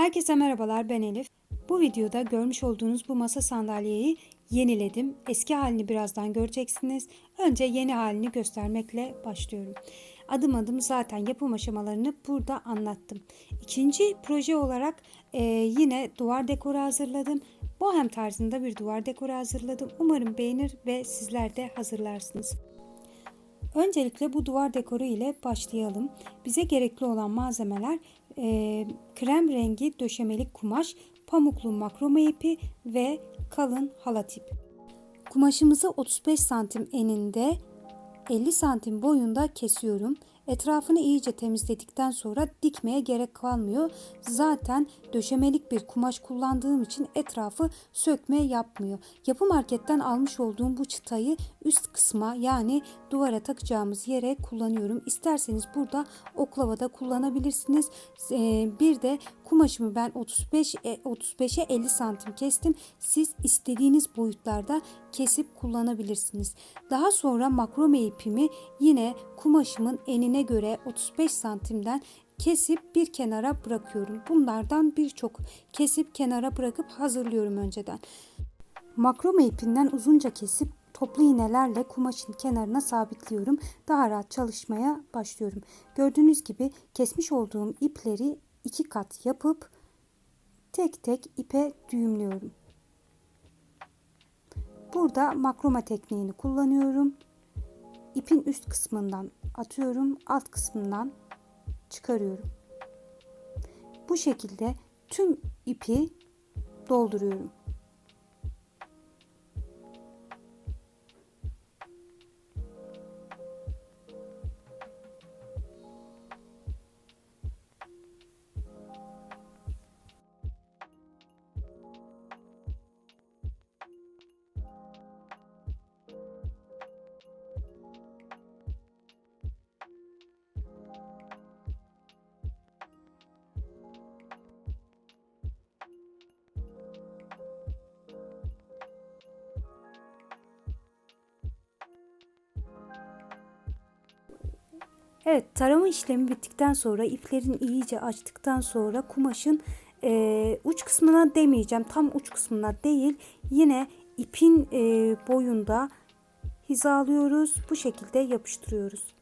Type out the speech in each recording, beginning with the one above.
Herkese merhabalar ben Elif. Bu videoda görmüş olduğunuz bu masa sandalyeyi yeniledim. Eski halini birazdan göreceksiniz. Önce yeni halini göstermekle başlıyorum. Adım adım zaten yapım aşamalarını burada anlattım. İkinci proje olarak e, yine duvar dekoru hazırladım. Bohem tarzında bir duvar dekoru hazırladım. Umarım beğenir ve sizler de hazırlarsınız. Öncelikle bu duvar dekoru ile başlayalım. Bize gerekli olan malzemeler e, krem rengi döşemelik kumaş, pamuklu makrome ipi ve kalın halat ip. Kumaşımızı 35 santim eninde 50 santim boyunda kesiyorum. Etrafını iyice temizledikten sonra dikmeye gerek kalmıyor. Zaten döşemelik bir kumaş kullandığım için etrafı sökme yapmıyor. Yapı marketten almış olduğum bu çıtayı üst kısma yani duvara takacağımız yere kullanıyorum. İsterseniz burada oklavada kullanabilirsiniz. Ee, bir de kumaşımı ben 35 35'e 50 santim kestim. Siz istediğiniz boyutlarda kesip kullanabilirsiniz. Daha sonra makrome ipimi yine kumaşımın enine göre 35 santimden kesip bir kenara bırakıyorum. Bunlardan birçok kesip kenara bırakıp hazırlıyorum önceden. Makrome ipinden uzunca kesip toplu iğnelerle kumaşın kenarına sabitliyorum. Daha rahat çalışmaya başlıyorum. Gördüğünüz gibi kesmiş olduğum ipleri iki kat yapıp tek tek ipe düğümlüyorum. Burada makroma tekniğini kullanıyorum. İpin üst kısmından atıyorum, alt kısmından çıkarıyorum. Bu şekilde tüm ipi dolduruyorum. Evet tarama işlemi bittikten sonra iplerin iyice açtıktan sonra kumaşın e, uç kısmına demeyeceğim tam uç kısmına değil yine ipin e, boyunda hizalıyoruz bu şekilde yapıştırıyoruz.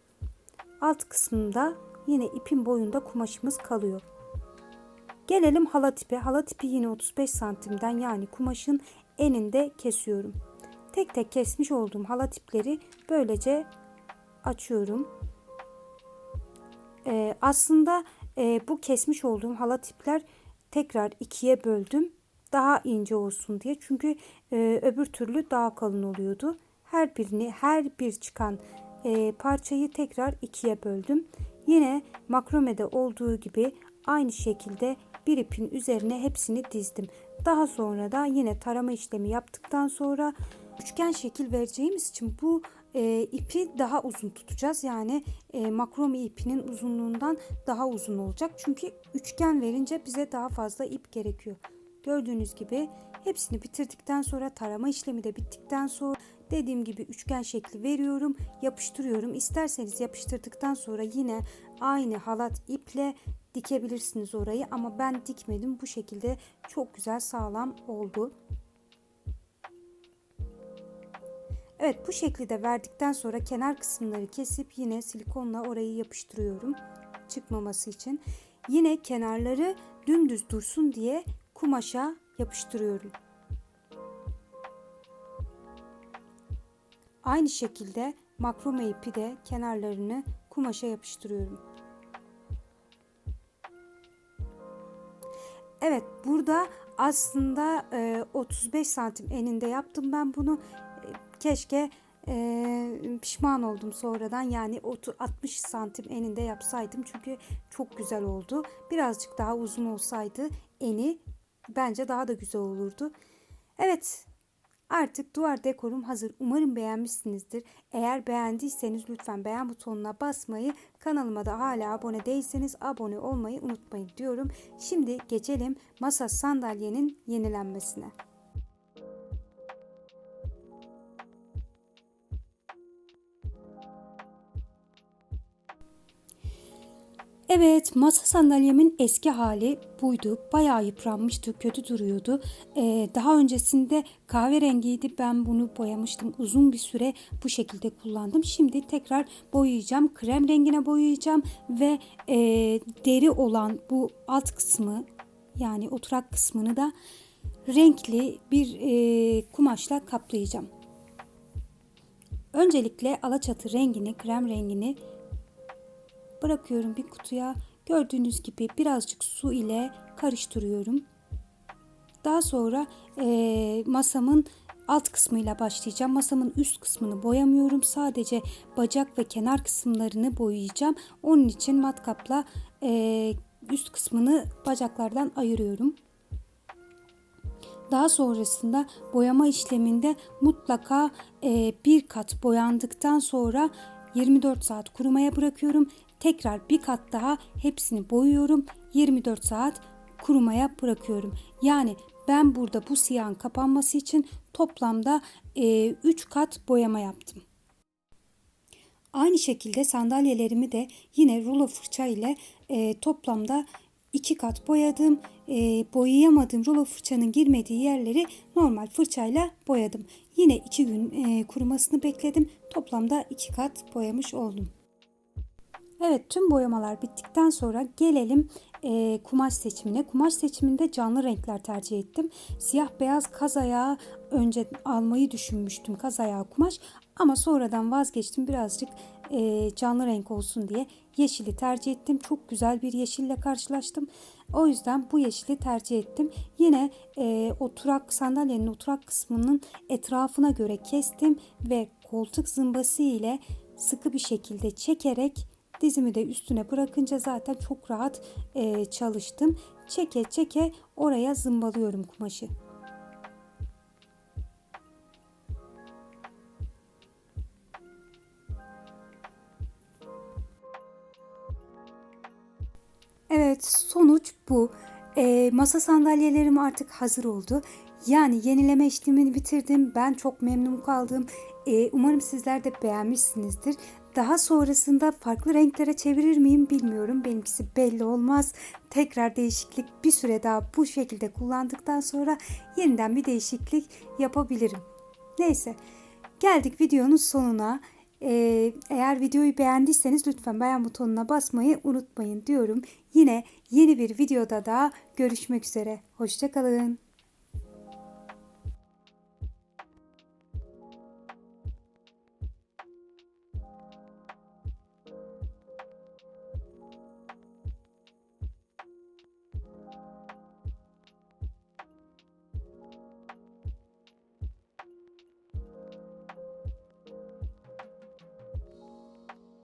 Alt kısmında yine ipin boyunda kumaşımız kalıyor. Gelelim halat ipi. Halat ipi yine 35 santimden yani kumaşın eninde kesiyorum. Tek tek kesmiş olduğum halat ipleri böylece açıyorum. Ee, aslında e, bu kesmiş olduğum halat ipler tekrar ikiye böldüm. Daha ince olsun diye. Çünkü e, öbür türlü daha kalın oluyordu. Her birini, her bir çıkan e, parçayı tekrar ikiye böldüm. Yine makromede olduğu gibi aynı şekilde bir ipin üzerine hepsini dizdim. Daha sonra da yine tarama işlemi yaptıktan sonra üçgen şekil vereceğimiz için bu e, ipi daha uzun tutacağız. Yani e, makrome ipinin uzunluğundan daha uzun olacak. Çünkü üçgen verince bize daha fazla ip gerekiyor. Gördüğünüz gibi hepsini bitirdikten sonra tarama işlemi de bittikten sonra dediğim gibi üçgen şekli veriyorum, yapıştırıyorum. İsterseniz yapıştırdıktan sonra yine aynı halat iple dikebilirsiniz orayı ama ben dikmedim. Bu şekilde çok güzel sağlam oldu. Evet bu şekli de verdikten sonra kenar kısımları kesip yine silikonla orayı yapıştırıyorum çıkmaması için. Yine kenarları dümdüz dursun diye kumaşa yapıştırıyorum. Aynı şekilde makrome ipi de kenarlarını kumaşa yapıştırıyorum. Evet burada aslında 35 santim eninde yaptım ben bunu. Keşke e, pişman oldum sonradan yani 60 santim eninde yapsaydım çünkü çok güzel oldu. Birazcık daha uzun olsaydı eni bence daha da güzel olurdu. Evet Artık duvar dekorum hazır. Umarım beğenmişsinizdir. Eğer beğendiyseniz lütfen beğen butonuna basmayı, kanalıma da hala abone değilseniz abone olmayı unutmayın diyorum. Şimdi geçelim masa sandalyenin yenilenmesine. Evet, masa sandalyemin eski hali buydu. Bayağı yıpranmıştı, kötü duruyordu. Ee, daha öncesinde kahverengiydi. Ben bunu boyamıştım. Uzun bir süre bu şekilde kullandım. Şimdi tekrar boyayacağım. Krem rengine boyayacağım ve e, deri olan bu alt kısmı yani oturak kısmını da renkli bir e, kumaşla kaplayacağım. Öncelikle alaçatı rengini, krem rengini bırakıyorum bir kutuya. Gördüğünüz gibi birazcık su ile karıştırıyorum. Daha sonra e, masamın alt kısmıyla başlayacağım. Masamın üst kısmını boyamıyorum. Sadece bacak ve kenar kısımlarını boyayacağım. Onun için matkapla e, üst kısmını bacaklardan ayırıyorum. Daha sonrasında boyama işleminde mutlaka e, bir kat boyandıktan sonra 24 saat kurumaya bırakıyorum. Tekrar bir kat daha hepsini boyuyorum. 24 saat kurumaya bırakıyorum. Yani ben burada bu siyahın kapanması için toplamda e, 3 kat boyama yaptım. Aynı şekilde sandalyelerimi de yine rulo fırça ile e, toplamda iki kat boyadım. E, boyayamadığım rulo fırçanın girmediği yerleri normal fırçayla boyadım. Yine iki gün e, kurumasını bekledim. Toplamda iki kat boyamış oldum. Evet tüm boyamalar bittikten sonra gelelim e, kumaş seçimine. Kumaş seçiminde canlı renkler tercih ettim. Siyah beyaz kaz ayağı önce almayı düşünmüştüm kaz ayağı kumaş ama sonradan vazgeçtim birazcık e, canlı renk olsun diye yeşili tercih ettim. Çok güzel bir yeşille karşılaştım. O yüzden bu yeşili tercih ettim. Yine e, oturak sandalyenin oturak kısmının etrafına göre kestim ve koltuk zımbası ile sıkı bir şekilde çekerek Dizimi de üstüne bırakınca zaten çok rahat e, çalıştım. Çeke çeke oraya zımbalıyorum kumaşı. Evet sonuç bu. E, masa sandalyelerim artık hazır oldu. Yani yenileme işlemini bitirdim. Ben çok memnun kaldım. E, umarım sizler de beğenmişsinizdir. Daha sonrasında farklı renklere çevirir miyim bilmiyorum. Benimkisi belli olmaz. Tekrar değişiklik bir süre daha bu şekilde kullandıktan sonra yeniden bir değişiklik yapabilirim. Neyse geldik videonun sonuna. Ee, eğer videoyu beğendiyseniz lütfen beğen butonuna basmayı unutmayın diyorum. Yine yeni bir videoda da görüşmek üzere. Hoşçakalın.